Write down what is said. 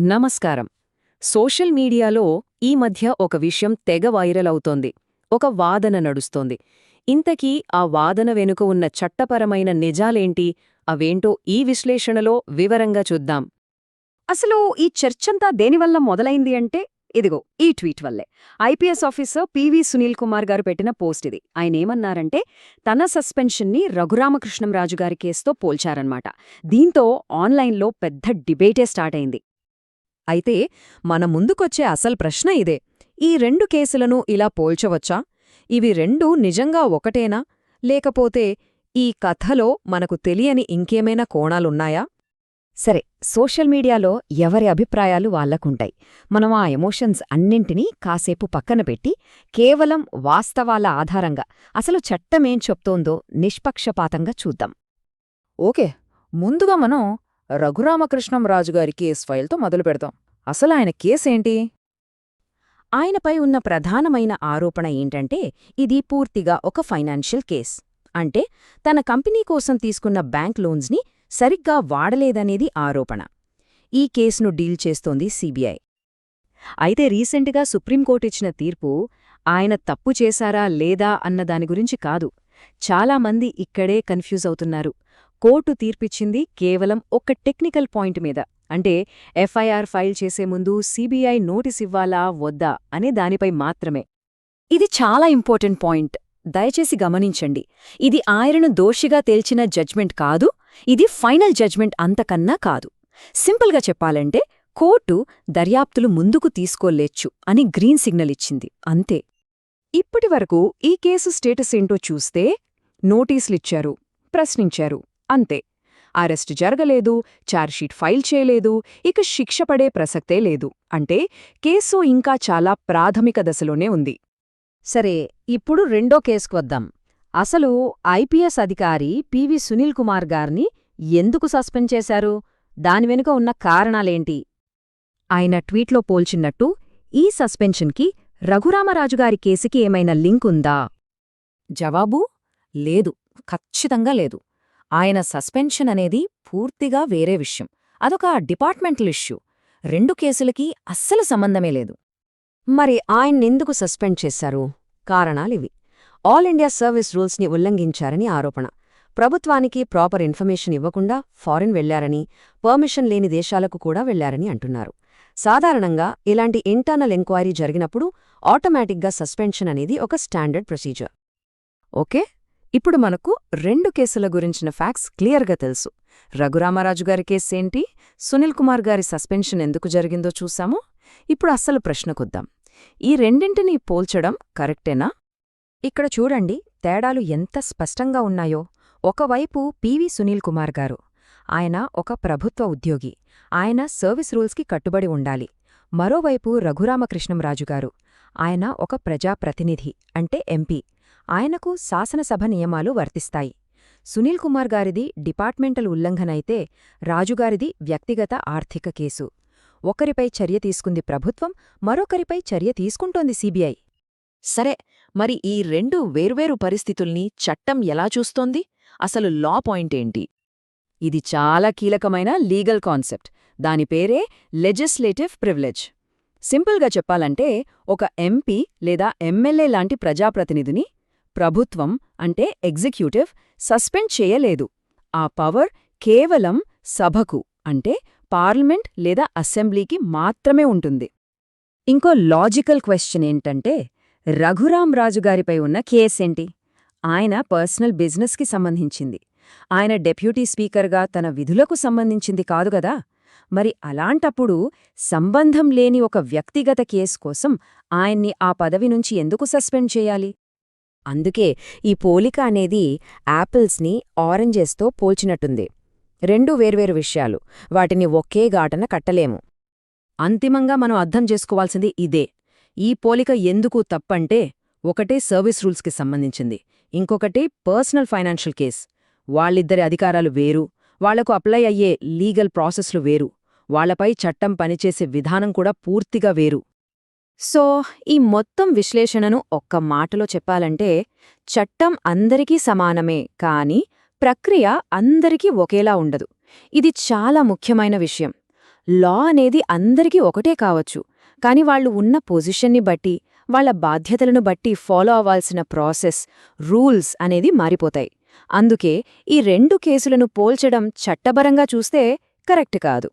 నమస్కారం. సోషల్ మీడియాలో ఈ మధ్య ఒక విషయం తెగ వైరల్ అవుతోంది. ఒక వాదన నడుస్తోంది. ఇంతకీ ఆ వాదన వెనుక ఉన్న చట్టపరమైన నిజాలేంటి? అవేంటో ఈ విశ్లేషణలో వివరంగా చూద్దాం. అసలు ఈ చర్చంతా దేనివల్ల మొదలైంది అంటే ఇదిగో ఈ ట్వీట్ వల్లే. IPS officer PV Sunil Kumar గారు పెట్టిన పోస్ట్ ఇది. ఆయన ఏమన్నారంటే తన సస్పెన్షన్ని రఘురామకృష్ణంరాజు గారి కేసుతో పోల్చారన్నమాట. దీంతో ఆన్లైన్లో పెద్ద డిబేటే స్టార్ట్ అయింది. అయితే మన ముందుకొచ్చే అసలు ప్రశ్న ఇదే. ఈ రెండు కేసులను ఇలా పోల్చవచ్చా? ఇవి రెండూ నిజంగా ఒకటేనా? లేకపోతే ఈ కథలో మనకు తెలియని ఇంకేమైనా కోణాలున్నాయా? సరే సోషల్ మీడియాలో ఎవరి అభిప్రాయాలు వాళ్ళకుంటాయి మనం ఆ ఎమోషన్స్ అన్నింటినీ కాసేపు పక్కన పెట్టి కేవలం వాస్తవాల ఆధారంగా అసలు చట్టమేం చెప్తోందో నిష్పక్షపాతంగా చూద్దాం. ఓకే ముందుగా మనం రఘురామకృష్ణం రాజుగారి కేస్ ఫైల్తో మొదలు పెడతాం అసలు ఆయన కేసేంటి ఆయనపై ఉన్న ప్రధానమైన ఆరోపణ ఏంటంటే ఇది పూర్తిగా ఒక ఫైనాన్షియల్ కేస్. అంటే తన కంపెనీ కోసం తీసుకున్న బ్యాంక్ లోన్స్ని సరిగ్గా వాడలేదనేది ఆరోపణ. ఈ కేసును డీల్ చేస్తోంది సీబీఐ. అయితే రీసెంట్గా సుప్రీంకోర్టు ఇచ్చిన తీర్పు ఆయన తప్పు చేశారా లేదా అన్న దాని గురించి కాదు. చాలామంది ఇక్కడే కన్ఫ్యూజ్ అవుతున్నారు. కోర్టు తీర్పిచ్చింది కేవలం ఒక్క టెక్నికల్ పాయింట్ మీద. అంటే ఎఫ్ఐఆర్ ఫైల్ చేసే ముందు సిబిఐ నోటీస్ ఇవ్వాలా వద్దా అనే దానిపై మాత్రమే. ఇది చాలా ఇంపార్టెంట్ పాయింట్. దయచేసి గమనించండి. ఇది ఆయనను దోషిగా తేల్చిన జడ్జ్మెంట్ కాదు ఇది ఫైనల్ జడ్జ్మెంట్ అంతకన్నా కాదు. సింపుల్గా చెప్పాలంటే కోర్టు దర్యాప్తులు ముందుకు తీసుకోలేచ్చు అని గ్రీన్ సిగ్నల్ ఇచ్చింది. అంతే. ఇప్పటివరకు ఈ కేసు స్టేటస్ ఏంటో చూస్తే నోటీసులిచ్చారు ప్రశ్నించారు. అంతే. అరెస్ట్ జరగలేదు ఛార్జ్షీట్ ఫైల్ చేయలేదు ఇక శిక్ష పడే ప్రసక్తే లేదు. అంటే కేసు ఇంకా చాలా ప్రాథమిక దశలోనే ఉంది. సరే ఇప్పుడు రెండో కేసుకు వద్దాం. అసలు ఐపీఎస్ అధికారి పివి సునీల్ కుమార్ గారిని ఎందుకు సస్పెండ్ చేశారు? దాని వెనుక ఉన్న కారణాలేంటి? ఆయన ట్వీట్లో పోల్చినట్టు ఈ సస్పెన్షన్కి రఘురామరాజుగారి కేసుకి ఏమైనా లింక్ ఉందా? జవాబు లేదు. ఖచ్చితంగా లేదు. ఆయన సస్పెన్షన్ అనేది పూర్తిగా వేరే విషయం. అదొక డిపార్ట్మెంటల్ ఇష్యూ. రెండు కేసులకి అస్సలు సంబంధమే లేదు. మరి ఆయన్నెందుకు సస్పెండ్ చేశారు? కారణాలివి ఆల్ ఇండియా సర్వీస్ రూల్స్ని ఉల్లంఘించారని ఆరోపణ. ప్రభుత్వానికి ప్రాపర్ ఇన్ఫర్మేషన్ ఇవ్వకుండా ఫారిన్ వెళ్ళారని పర్మిషన్ లేని దేశాలకు కూడా వెళ్ళారని అంటున్నారు. సాధారణంగా ఇలాంటి ఇంటర్నల్ ఎంక్వైరీ జరిగినప్పుడు ఆటోమేటిక్గా సస్పెన్షన్ అనేది ఒక స్టాండర్డ్ ప్రొసీజర్. ఓకే? ఇప్పుడు మనకు రెండు కేసుల గురించిన ఫ్యాక్ట్స్ క్లియర్గా తెలుసు. రఘురామరాజు గారి కేసేంటి? సునీల్ కుమార్ గారి సస్పెన్షన్ ఎందుకు జరిగిందో చూసాము ఇప్పుడు అస్సలు ప్రశ్నకొద్దాం. ఈ రెండింటినీ పోల్చడం కరెక్టేనా? ఇక్కడ చూడండి తేడాలు ఎంత స్పష్టంగా ఉన్నాయో. ఒకవైపు పివి సునీల్ కుమార్ గారు. ఆయన ఒక ప్రభుత్వ ఉద్యోగి. ఆయన సర్వీస్ రూల్స్కి కట్టుబడి ఉండాలి. మరోవైపు రఘురామకృష్ణంరాజుగారు ఆయన ఒక ప్రజాప్రతినిధి అంటే ఎంపీ. ఆయనకు శాసనసభ నియమాలు వర్తిస్తాయి. సునీల్ కుమార్ గారిది డిపార్ట్మెంటల్ ఉల్లంఘనైతే రాజుగారిది వ్యక్తిగత ఆర్థిక కేసు. ఒకరిపై చర్య తీసుకుంది ప్రభుత్వం మరొకరిపై చర్య తీసుకుంటోంది సీబీఐ. సరే మరి ఈ రెండు వేర్వేరు పరిస్థితుల్ని చట్టం ఎలా చూస్తోంది? అసలు లా పాయింటేంటి ఇది చాలా కీలకమైన లీగల్ కాన్సెప్ట్. దాని పేరే లెజిస్లేటివ్ ప్రివిలేజ్. సింపుల్గా చెప్పాలంటే ఒక ఎంపీ లేదా ఎమ్మెల్యే లాంటి ప్రజాప్రతినిధిని ప్రభుత్వం అంటే ఎగ్జిక్యూటివ్ సస్పెండ్ చేయలేదు. ఆ పవర్ కేవలం సభకు అంటే పార్లమెంట్ లేదా అసెంబ్లీకి మాత్రమే ఉంటుంది. ఇంకో లాజికల్ క్వశ్చన్ ఏంటంటే రఘురాం రాజుగారిపై ఉన్న కేసేంటి ఆయన పర్సనల్ బిజినెస్కి సంబంధించింది. ఆయన డెప్యూటీ స్పీకర్గా తన విధులకు సంబంధించింది కాదుగదా మరి అలాంటప్పుడు సంబంధం లేని ఒక వ్యక్తిగత కేసు కోసం ఆయన్ని ఆ పదవి నుంచి ఎందుకు సస్పెండ్ చేయాలి? అందుకే ఈ పోలిక అనేది యాపిల్స్ని ఆరెంజెస్తో పోల్చినట్టుంది. రెండు వేర్వేరు విషయాలు. వాటిని ఒకే గాటన కట్టలేము. అంతిమంగా మనం అర్థం చేసుకోవాల్సింది ఇదే. ఈ పోలిక ఎందుకు తప్పంటే ఒకటే సర్వీస్ రూల్స్కి సంబంధించింది. ఇంకొకటి పర్సనల్ ఫైనాన్షియల్ కేస్. వాళ్ళిద్దరి అధికారాలు వేరు. వాళ్ళకు అప్లై అయ్యే లీగల్ ప్రాసెస్లు వేరు. వాళ్ళపై చట్టం పనిచేసే విధానం కూడా పూర్తిగా వేరు. సో ఈ మొత్తం విశ్లేషణను ఒక్క మాటలో చెప్పాలంటే చట్టం అందరికీ సమానమే కాని ప్రక్రియ అందరికీ ఒకేలా ఉండదు. ఇది చాలా ముఖ్యమైన విషయం. లా అనేది అందరికీ ఒకటే కావచ్చు కాని వాళ్ళు ఉన్న పొజిషన్ని బట్టి వాళ్ళ బాధ్యతలను బట్టి ఫాలో అవ్వాల్సిన ప్రాసెస్ రూల్స్ అనేది మారిపోతాయి. అందుకే ఈ రెండు కేసులను పోల్చడం చట్టపరంగా చూస్తే కరెక్ట్ కాదు.